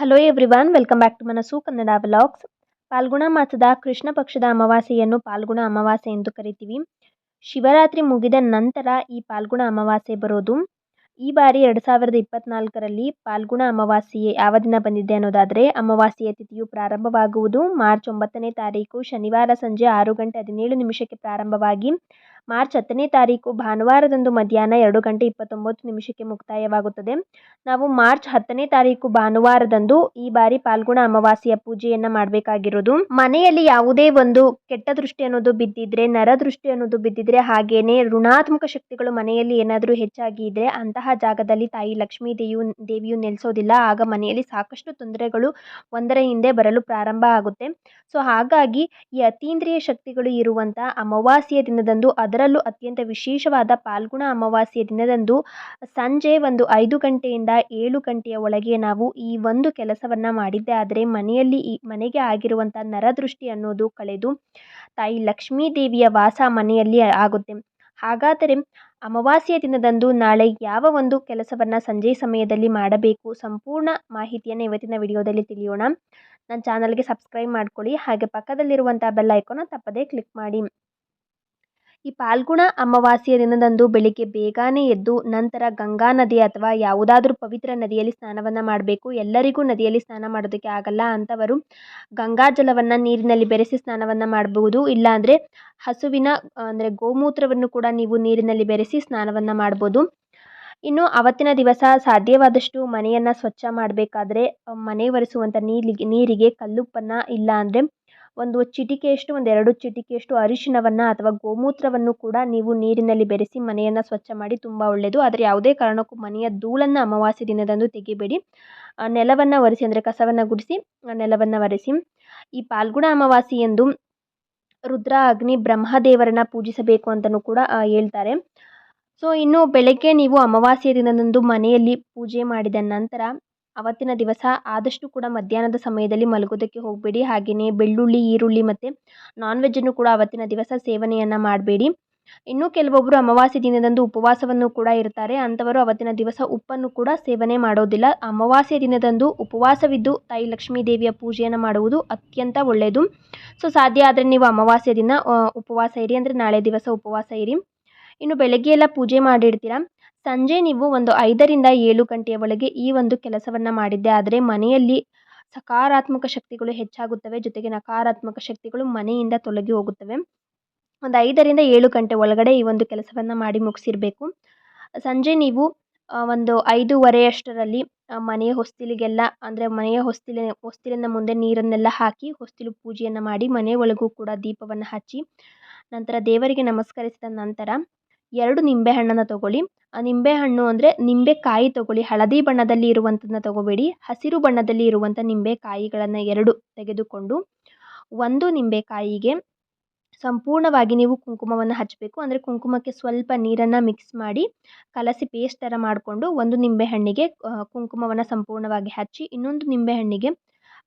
Hello everyone welcome back to Manassu Kannada blogs Phalguna ಮಾಸದ ಕೃಷ್ಣ ಪಕ್ಷದ ಅಮಾವಾಸ್ಯೆಯನ್ನು ಪಾಲ್ಗುಣ ಅಮಾವಾಸ್ಯೆ ಎಂದು ಕರಿತೀವಿ. ಶಿವರಾತ್ರಿ ಮುಗಿದ ನಂತರ ಈ ಪಾಲ್ಗುಣ ಅಮಾವಾಸ್ಯೆ ಬರೋದು. ಈ ಬಾರಿ ಎರಡು ಸಾವಿರದ ಇಪ್ಪತ್ನಾಲ್ಕರಲ್ಲಿ ಪಾಲ್ಗುಣ ಅಮಾವಾಸ್ಯೆ ಯಾವ ದಿನ ಬಂದಿದೆ ಅನ್ನೋದಾದರೆ ಅಮಾವಾಸ್ಯೆಯ ತಿಥಿಯು ಪ್ರಾರಂಭವಾಗುವುದು. ಮಾರ್ಚ್ ಒಂಬತ್ತನೇ ತಾರೀಕು, ಶನಿವಾರ ಸಂಜೆ ಆರು ಗಂಟೆ ಹದಿನೇಳು ನಿಮಿಷಕ್ಕೆ ಪ್ರಾರಂಭವಾಗಿ ಮಾರ್ಚ್ ಹತ್ತನೇ ತಾರೀಕು ಭಾನುವಾರದಂದು ಮಧ್ಯಾಹ್ನ ಎರಡು ಗಂಟೆ ಇಪ್ಪತ್ತೊಂಬತ್ತು ನಿಮಿಷಕ್ಕೆ ಮುಕ್ತಾಯವಾಗುತ್ತದೆ. ನಾವು ಮಾರ್ಚ್ ಹತ್ತನೇ ತಾರೀಕು ಭಾನುವಾರದಂದು ಈ ಬಾರಿ ಪಾಲ್ಗುಣ ಅಮಾವಾಸ್ಯೆಯ ಪೂಜೆಯನ್ನು ಮಾಡಬೇಕಾಗಿರೋದು. ಮನೆಯಲ್ಲಿ ಯಾವುದೇ ಒಂದು ಕೆಟ್ಟ ದೃಷ್ಟಿ ಅನ್ನೋದು ಬಿದ್ದಿದ್ರೆ ನರದೃಷ್ಟಿ ಅನ್ನೋದು ಬಿದ್ದಿದ್ರೆ, ಹಾಗೇನೆ ಋಣಾತ್ಮಕ ಶಕ್ತಿಗಳು ಮನೆಯಲ್ಲಿ ಏನಾದರೂ ಹೆಚ್ಚಾಗಿ ಇದ್ರೆ ಅಂತಹ ಜಾಗದಲ್ಲಿ ತಾಯಿ ಲಕ್ಷ್ಮೀ ದೇವಿಯು ದೇವಿಯು ನೆಲೆಸೋದಿಲ್ಲ. ಆಗ ಮನೆಯಲ್ಲಿ ಸಾಕಷ್ಟು ತೊಂದರೆಗಳು ಒಂದರ ಹಿಂದೆ ಬರಲು ಪ್ರಾರಂಭ ಆಗುತ್ತೆ. ಸೊ, ಹಾಗಾಗಿ ಈ ಅತೀಂದ್ರಿಯ ಶಕ್ತಿಗಳು ಇರುವಂತಹ ಅಮಾವಾಸ್ಯೆಯ ದಿನದಂದು ಅದರಲ್ಲೂ ಅತ್ಯಂತ ವಿಶೇಷವಾದ ಪಾಲ್ಗುಣ ಅಮಾವಾಸ್ಯೆ ದಿನದಂದು ಸಂಜೆ ಒಂದು ಐದು ಗಂಟೆಯಿಂದ ಏಳು ಗಂಟೆಯ ಒಳಗೆ ನಾವು ಈ ಒಂದು ಕೆಲಸವನ್ನು ಮಾಡಿದ್ದೆ. ಆದರೆ ಮನೆಯಲ್ಲಿ ಈ ಮನೆಗೆ ಆಗಿರುವಂಥ ನರದೃಷ್ಟಿ ಅನ್ನೋದು ಕಳೆದು ತಾಯಿ ಲಕ್ಷ್ಮೀ ದೇವಿಯ ವಾಸ ಮನೆಯಲ್ಲಿ ಆಗುತ್ತೆ. ಹಾಗಾದರೆ ಅಮಾವಾಸ್ಯೆ ದಿನದಂದು ನಾಳೆ ಯಾವ ಒಂದು ಕೆಲಸವನ್ನು ಸಂಜೆ ಸಮಯದಲ್ಲಿ ಮಾಡಬೇಕು? ಸಂಪೂರ್ಣ ಮಾಹಿತಿಯನ್ನು ಇವತ್ತಿನ ವಿಡಿಯೋದಲ್ಲಿ ತಿಳಿಯೋಣ. ನನ್ನ ಚಾನಲ್ಗೆ ಸಬ್ಸ್ಕ್ರೈಬ್ ಮಾಡ್ಕೊಳ್ಳಿ. ಹಾಗೆ ಪಕ್ಕದಲ್ಲಿರುವಂಥ ಬೆಲ್ ಐಕಾನ ತಪ್ಪದೇ ಕ್ಲಿಕ್ ಮಾಡಿ. ಈ ಪಾಲ್ಗುಣ ಅಮಾವಾಸ್ಯೆಯ ದಿನದಂದು ಬೆಳಿಗ್ಗೆ ಬೇಗನೆ ಎದ್ದು ನಂತರ ಗಂಗಾ ನದಿ ಅಥವಾ ಯಾವುದಾದ್ರೂ ಪವಿತ್ರ ನದಿಯಲ್ಲಿ ಸ್ನಾನವನ್ನು ಮಾಡಬೇಕು. ಎಲ್ಲರಿಗೂ ನದಿಯಲ್ಲಿ ಸ್ನಾನ ಮಾಡೋದಕ್ಕೆ ಆಗಲ್ಲ ಅಂಥವರು ಗಂಗಾ ಜಲವನ್ನು ನೀರಿನಲ್ಲಿ ಬೆರೆಸಿ ಸ್ನಾನವನ್ನು ಮಾಡಬಹುದು ಇಲ್ಲಾಂದರೆ ಹಸುವಿನ, ಅಂದರೆ ಗೋಮೂತ್ರವನ್ನು ಕೂಡ ನೀವು ನೀರಿನಲ್ಲಿ ಬೆರೆಸಿ ಸ್ನಾನವನ್ನು ಮಾಡ್ಬೋದು. ಇನ್ನು ಅವತ್ತಿನ ದಿವಸ ಸಾಧ್ಯವಾದಷ್ಟು ಮನೆಯನ್ನು ಸ್ವಚ್ಛ ಮಾಡಬೇಕಾದ್ರೆ ಮನೆ ಒರೆಸುವಂಥ ನೀರಿಗೆ ನೀರಿಗೆ ಕಲ್ಲುಪ್ಪನ್ನು ಇಲ್ಲ ಅಂದರೆ ಒಂದು ಚಿಟಿಕೆಯಷ್ಟು ಒಂದು ಎರಡು ಚಿಟಿಕೆಯಷ್ಟು ಅರಿಶಿಣವನ್ನು ಅಥವಾ ಗೋಮೂತ್ರವನ್ನು ಕೂಡ ನೀವು ನೀರಿನಲ್ಲಿ ಬೆರೆಸಿ ಮನೆಯನ್ನು ಸ್ವಚ್ಛ ಮಾಡಿ ತುಂಬ ಒಳ್ಳೆಯದು ಆದರೆ ಯಾವುದೇ ಕಾರಣಕ್ಕೂ ಮನೆಯ ಧೂಳನ್ನು ಅಮಾವಾಸ್ಯೆ ದಿನದಂದು ತೆಗಿಬೇಡಿ. ನೆಲವನ್ನು ಒರೆಸಿ ಅಂದರೆ ಕಸವನ್ನು ಗುಡಿಸಿ ನೆಲವನ್ನು ಒರೆಸಿ. ಈ ಪಾಲ್ಗುಣ ಅಮಾವಾಸ್ಯೆಯಂದು ರುದ್ರ, ಅಗ್ನಿ, ಬ್ರಹ್ಮದೇವರನ್ನು ಪೂಜಿಸಬೇಕು ಅಂತಲೂ ಕೂಡ ಹೇಳ್ತಾರೆ. ಸೊ, ಇನ್ನು ಬೆಳಗ್ಗೆ ನೀವು ಅಮಾವಾಸ್ಯೆ ದಿನದಂದು ಮನೆಯಲ್ಲಿ ಪೂಜೆ ಮಾಡಿದ ನಂತರ ಅವತ್ತಿನ ದಿವಸ ಆದಷ್ಟು ಕೂಡ ಮಧ್ಯಾಹ್ನದ ಸಮಯದಲ್ಲಿ ಮಲಗೋದಕ್ಕೆ ಹೋಗಬೇಡಿ. ಹಾಗೆಯೇ ಬೆಳ್ಳುಳ್ಳಿ, ಈರುಳ್ಳಿ ಮತ್ತು ನಾನ್ ವೆಜ್ಜನ್ನು ಕೂಡ ಅವತ್ತಿನ ದಿವಸ ಸೇವನೆಯನ್ನು ಮಾಡಬೇಡಿ. ಇನ್ನು ಕೆಲವೊಬ್ಬರು ಅಮಾವಾಸ್ಯೆ ದಿನದಂದು ಉಪವಾಸವನ್ನು ಕೂಡ ಇರ್ತಾರೆ. ಅಂಥವರು ಅವತ್ತಿನ ದಿವಸ ಉಪ್ಪನ್ನು ಕೂಡ ಸೇವನೆ ಮಾಡೋದಿಲ್ಲ. ಅಮಾವಾಸ್ಯೆ ದಿನದಂದು ಉಪವಾಸವಿದ್ದು ತಾಯಿ ಲಕ್ಷ್ಮೀ ದೇವಿಯ ಪೂಜೆಯನ್ನು ಮಾಡುವುದು ಅತ್ಯಂತ ಒಳ್ಳೆಯದು. ಸೊ ಸಾಧ್ಯ ಆದರೆ ನೀವು ಅಮಾವಾಸ್ಯೆ ದಿನ ಉಪವಾಸ ಇರಿ. ಅಂದರೆ ನಾಳೆ ದಿವಸ ಉಪವಾಸ ಇರಿ. ಇನ್ನು ಬೆಳಗ್ಗೆ ಎಲ್ಲ ಪೂಜೆ ಮಾಡಿರ್ತೀರ? ಸಂಜೆ ನೀವು ಒಂದು ಐದರಿಂದ ಏಳು ಗಂಟೆಯ ಒಳಗೆ ಈ ಒಂದು ಕೆಲಸವನ್ನು ಮಾಡಿದ್ದೆ. ಆದರೆ ಮನೆಯಲ್ಲಿ ಸಕಾರಾತ್ಮಕ ಶಕ್ತಿಗಳು ಹೆಚ್ಚಾಗುತ್ತವೆ. ಜೊತೆಗೆ ನಕಾರಾತ್ಮಕ ಶಕ್ತಿಗಳು ಮನೆಯಿಂದ ತೊಲಗಿ ಹೋಗುತ್ತವೆ. ಒಂದು ಐದರಿಂದ ಏಳು ಗಂಟೆ ಒಳಗಡೆ ಈ ಒಂದು ಕೆಲಸವನ್ನು ಮಾಡಿ ಮುಗಿಸಿರಬೇಕು. ಸಂಜೆ ನೀವು ಒಂದು ಐದೂವರೆ ಅಷ್ಟರಲ್ಲಿ ಮನೆಯ ಹೊಸ್ತಿಲಿಗೆಲ್ಲ, ಅಂದರೆ ಮನೆಯ ಹೊಸ್ತಿಲ ಹೊಸ್ತಿಲಿನ ಮುಂದೆ ನೀರನ್ನೆಲ್ಲ ಹಾಕಿ, ಹೊಸ್ತಿಲು ಪೂಜೆಯನ್ನು ಮಾಡಿ ಮನೆ ಒಳಗೂ ಕೂಡ ದೀಪವನ್ನು ಹಚ್ಚಿ, ನಂತರ ದೇವರಿಗೆ ನಮಸ್ಕರಿಸಿದ ನಂತರ ಎರಡು ನಿಂಬೆಹಣ್ಣನ್ನು ತಗೊಳ್ಳಿ. ಆ ನಿಂಬೆಹಣ್ಣು ಅಂದರೆ ನಿಂಬೆಕಾಯಿ ತಗೊಳ್ಳಿ. ಹಳದಿ ಬಣ್ಣದಲ್ಲಿ ಇರುವಂಥದ್ದನ್ನ ತಗೋಬೇಡಿ. ಹಸಿರು ಬಣ್ಣದಲ್ಲಿ ಇರುವಂಥ ನಿಂಬೆಕಾಯಿಗಳನ್ನು ಎರಡು ತೆಗೆದುಕೊಂಡು ಒಂದು ನಿಂಬೆಕಾಯಿಗೆ ಸಂಪೂರ್ಣವಾಗಿ ನೀವು ಕುಂಕುಮವನ್ನು ಹಚ್ಚಬೇಕು ಅಂದರೆ ಕುಂಕುಮಕ್ಕೆ ಸ್ವಲ್ಪ ನೀರನ್ನು ಮಿಕ್ಸ್ ಮಾಡಿ ಕಲಸಿ ಪೇಸ್ಟ್ ಥರ ಮಾಡಿಕೊಂಡು ಒಂದು ನಿಂಬೆಹಣ್ಣಿಗೆ ಕುಂಕುಮವನ್ನು ಸಂಪೂರ್ಣವಾಗಿ ಹಚ್ಚಿ ಇನ್ನೊಂದು ನಿಂಬೆಹಣ್ಣಿಗೆ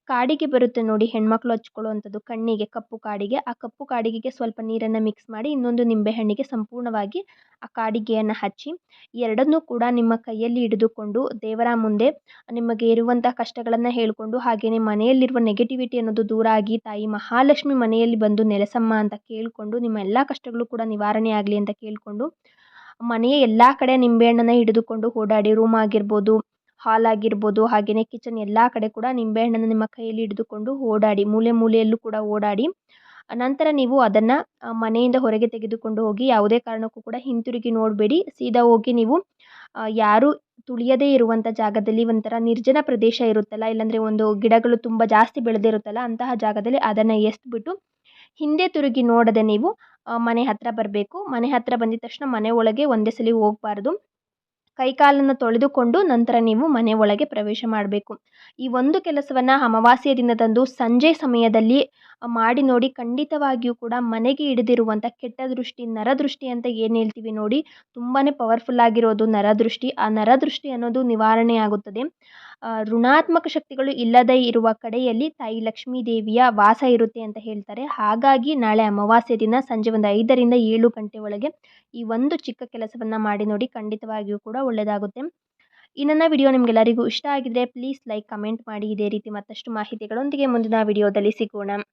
ಕಾಡಿಗೆ ಬರುತ್ತೆ ನೋಡಿ ಹೆಣ್ಮಕ್ಳು ಹಚ್ಕೊಳ್ಳುವಂಥದ್ದು. ಕಣ್ಣಿಗೆ, ಕಪ್ಪು ಕಾಡಿಗೆ. ಆ ಕಪ್ಪು ಕಾಡಿಗೆಗೆ ಸ್ವಲ್ಪ ನೀರನ್ನು ಮಿಕ್ಸ್ ಮಾಡಿ ಇನ್ನೊಂದು ನಿಂಬೆಹಣ್ಣಿಗೆ ಸಂಪೂರ್ಣವಾಗಿ ಆ ಕಾಡಿಗೆಯನ್ನು ಹಚ್ಚಿ, ಎರಡನ್ನೂ ಕೂಡ ನಿಮ್ಮ ಕೈಯಲ್ಲಿ ಹಿಡಿದುಕೊಂಡು ದೇವರ ಮುಂದೆ ನಿಮಗೆ ಇರುವಂಥ ಕಷ್ಟಗಳನ್ನು ಹೇಳಿಕೊಂಡು ಹಾಗೆಯೇ ಮನೆಯಲ್ಲಿರುವ ನೆಗೆಟಿವಿಟಿ ಅನ್ನೋದು ದೂರ ಆಗಿ ತಾಯಿ ಮಹಾಲಕ್ಷ್ಮಿ ಮನೆಯಲ್ಲಿ ಬಂದು ನೆಲೆಸಮ್ಮ ಅಂತ ಕೇಳಿಕೊಂಡು, ನಿಮ್ಮ ಎಲ್ಲ ಕಷ್ಟಗಳು ಕೂಡ ನಿವಾರಣೆ ಆಗಲಿ ಅಂತ ಕೇಳಿಕೊಂಡು ಮನೆಯ ಎಲ್ಲ ಕಡೆ ನಿಂಬೆಹಣ್ಣನ್ನು ಹಿಡಿದುಕೊಂಡು ಓಡಾಡಿ ರೂಮ್ ಆಗಿರ್ಬೋದು ಹಾಲ್ ಆಗಿರ್ಬೋದು ಹಾಗೆಯೇ ಕಿಚನ್ ಎಲ್ಲ ಕಡೆ ಕೂಡ ನಿಂಬೆಹಣ್ಣನ್ನು ನಿಮ್ಮ ಕೈಯಲ್ಲಿ ಹಿಡಿದುಕೊಂಡು ಓಡಾಡಿ, ಮೂಲೆ ಮೂಲೆಯಲ್ಲೂ ಕೂಡ ಓಡಾಡಿ, ನಂತರ ನೀವು ಅದನ್ನು ಮನೆಯಿಂದ ಹೊರಗೆ ತೆಗೆದುಕೊಂಡು ಹೋಗಿ ಯಾವುದೇ ಕಾರಣಕ್ಕೂ ಕೂಡ ಹಿಂತಿರುಗಿ ನೋಡಬೇಡಿ. ಸೀದಾ ಹೋಗಿ ನೀವು ಯಾರೂ ತುಳಿಯದೇ ಇರುವಂಥ ಜಾಗದಲ್ಲಿ ಒಂಥರ ನಿರ್ಜನ ಪ್ರದೇಶ ಇರುತ್ತಲ್ಲ, ಇಲ್ಲಾಂದರೆ ಒಂದು ಗಿಡಗಳು ತುಂಬ ಜಾಸ್ತಿ ಬೆಳೆದಿರುತ್ತಲ್ಲ, ಅಂತಹ ಜಾಗದಲ್ಲಿ ಅದನ್ನು ಎಸ್ಬಿಟ್ಟು ಹಿಂದೆ ತಿರುಗಿ ನೋಡದೆ ನೀವು ಮನೆ ಹತ್ತಿರ ಬರಬೇಕು. ಮನೆ ಹತ್ತಿರ ಬಂದಿದ ತಕ್ಷಣ ಮನೆ ಒಳಗೆ ಒಂದೇ ಸಲ ಹೋಗಬಾರ್ದು. ಕೈಕಾಲನ್ನು ತೊಳೆದುಕೊಂಡು ನಂತರ ನೀವು ಮನೆ ಒಳಗೆ ಪ್ರವೇಶ ಮಾಡಬೇಕು. ಈ ಒಂದು ಕೆಲಸವನ್ನು ಅಮಾವಾಸ್ಯೆಯ ದಿನದಂದು ಸಂಜೆ ಸಮಯದಲ್ಲಿ ಮಾಡಿ ನೋಡಿ, ಖಂಡಿತವಾಗಿಯೂ ಕೂಡ ಮನೆಗೆ ಹಿಡಿದಿರುವಂಥ ಕೆಟ್ಟ ದೃಷ್ಟಿ ನರದೃಷ್ಟಿ ಅಂತ ಏನು ಹೇಳ್ತೀವಿ ನೋಡಿ ತುಂಬಾ ಪವರ್ಫುಲ್ ಆಗಿರೋದು ನರದೃಷ್ಟಿ ಆ ನರದೃಷ್ಟಿ ಅನ್ನೋದು ನಿವಾರಣೆ ಆಗುತ್ತದೆ. ಋಣಾತ್ಮಕ ಶಕ್ತಿಗಳು ಇಲ್ಲದೇ ಇರುವ ಕಡೆಯಲ್ಲಿ ತಾಯಿ ಲಕ್ಷ್ಮೀ ದೇವಿಯ ವಾಸ ಇರುತ್ತೆ ಅಂತ ಹೇಳ್ತಾರೆ. ಹಾಗಾಗಿ ನಾಳೆ ಅಮಾವಾಸ್ಯೆ ದಿನ ಸಂಜೆ ಒಂದು ಐದರಿಂದ ಏಳು ಗಂಟೆ ಒಳಗೆ ಈ ಒಂದು ಚಿಕ್ಕ ಕೆಲಸವನ್ನು ಮಾಡಿ ನೋಡಿ ಖಂಡಿತವಾಗಿಯೂ ಕೂಡ ಒಳ್ಳೆಯದಾಗುತ್ತೆ. ಈ ನನ್ನ ವಿಡಿಯೋ ನಿಮಗೆಲ್ಲರಿಗೂ ಇಷ್ಟ ಆಗಿದ್ರೆ ಪ್ಲೀಸ್ ಲೈಕ್, ಕಮೆಂಟ್ ಮಾಡಿ. ಇದೇ ರೀತಿ ಮತ್ತಷ್ಟು ಮಾಹಿತಿಗಳೊಂದಿಗೆ ಮುಂದಿನ ವಿಡಿಯೋದಲ್ಲಿ ಸಿಗೋಣ.